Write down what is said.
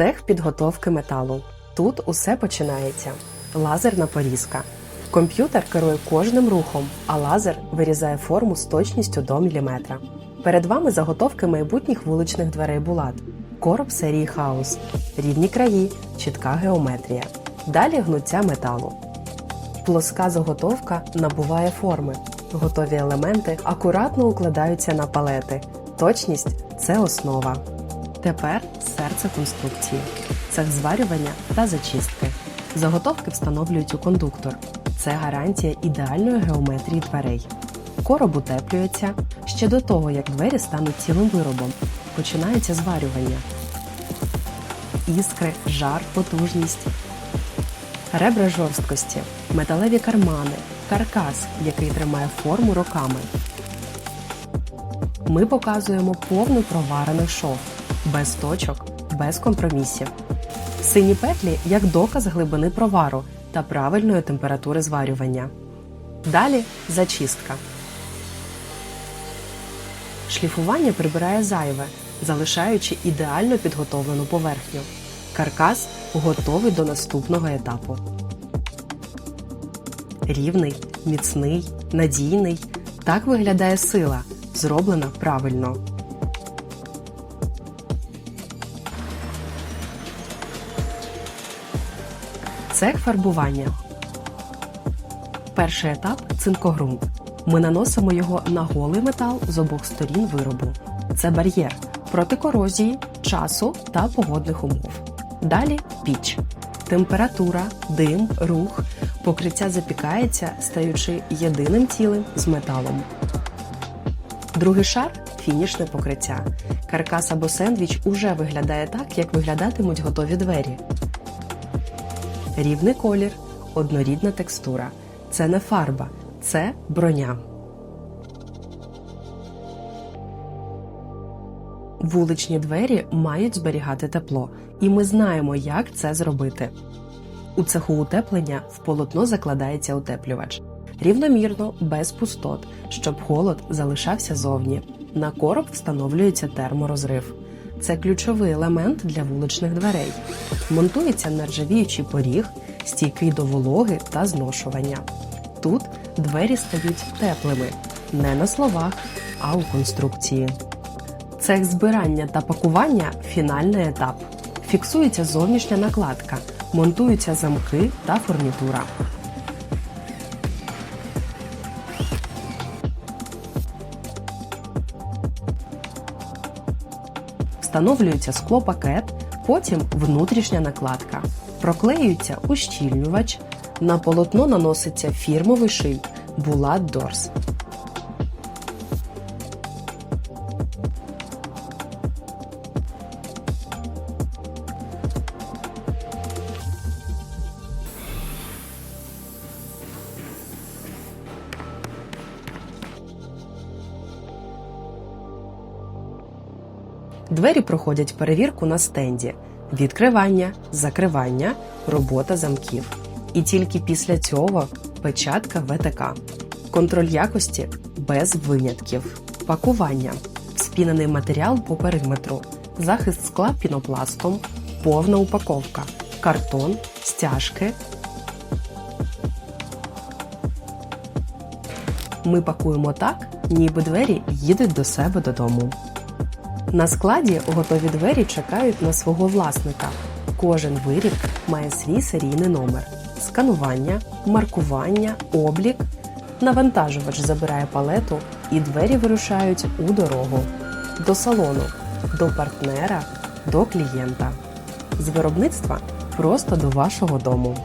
Цех підготовки металу. Тут усе починається. Лазерна порізка. Комп'ютер керує кожним рухом, а лазер вирізає форму з точністю до міліметра. Перед вами заготовки майбутніх вуличних дверей Булат. Короб серії хаус, рівні краї, чітка геометрія. Далі гнуття металу. Плоска заготовка набуває форми. Готові елементи акуратно укладаються на палети. Точність це основа. Тепер серце конструкції. Цех зварювання та зачистки. Заготовки встановлюють у кондуктор. Це гарантія ідеальної геометрії дверей. Короб утеплюється ще до того, як двері стануть цілим виробом. Починається зварювання. Іскри, жар, потужність. Ребра жорсткості, металеві кармани, каркас, який тримає форму роками. Ми показуємо повну проварений шов, без точок, без компромісів. Сині петлі як доказ глибини провару та правильної температури зварювання. Далі зачистка. Шліфування прибирає зайве, залишаючи ідеально підготовлену поверхню. Каркас готовий до наступного етапу. Рівний, міцний, надійний. Так виглядає сила, зроблена правильно. Цех фарбування. Перший етап цинкогрунт. Ми наносимо його на голий метал з обох сторін виробу. Це бар'єр проти корозії, часу та погодних умов. Далі піч. Температура, дим, рух. Покриття запікається, стаючи єдиним цілим з металом. Другий шар фінішне покриття. Каркас або сендвіч уже виглядає так, як виглядатимуть готові двері. Рівний колір, однорідна текстура. Це не фарба, це броня. Вуличні двері мають зберігати тепло, і ми знаємо, як це зробити. У цеху утеплення в полотно закладається утеплювач. Рівномірно, без пустот, щоб холод залишався зовні. На короб встановлюється терморозрив. Це ключовий елемент для вуличних дверей. Монтується нержавіючий поріг, стійкий до вологи та зношування. Тут двері стають теплими не на словах, а у конструкції. Цех збирання та пакування фінальний етап. Фіксується зовнішня накладка, монтуються замки та фурнітура. Встановлюється склопакет, потім внутрішня накладка. Проклеюється ущільнювач. На полотно наноситься фірмовий шиль Булат Дорс. Двері проходять перевірку на стенді: відкривання, закривання, робота замків. І тільки після цього печатка ВТК. Контроль якості без винятків. Пакування. Спінений матеріал по периметру. Захист скла пінопластом. Повна упаковка. Картон, стяжки. Ми пакуємо так, ніби двері їдуть до себе додому. На складі готові двері чекають на свого власника. Кожен виріб має свій серійний номер: сканування, маркування, облік. Навантажувач забирає палету, і двері вирушають у дорогу до салону, до партнера, до клієнта. З виробництва просто до вашого дому.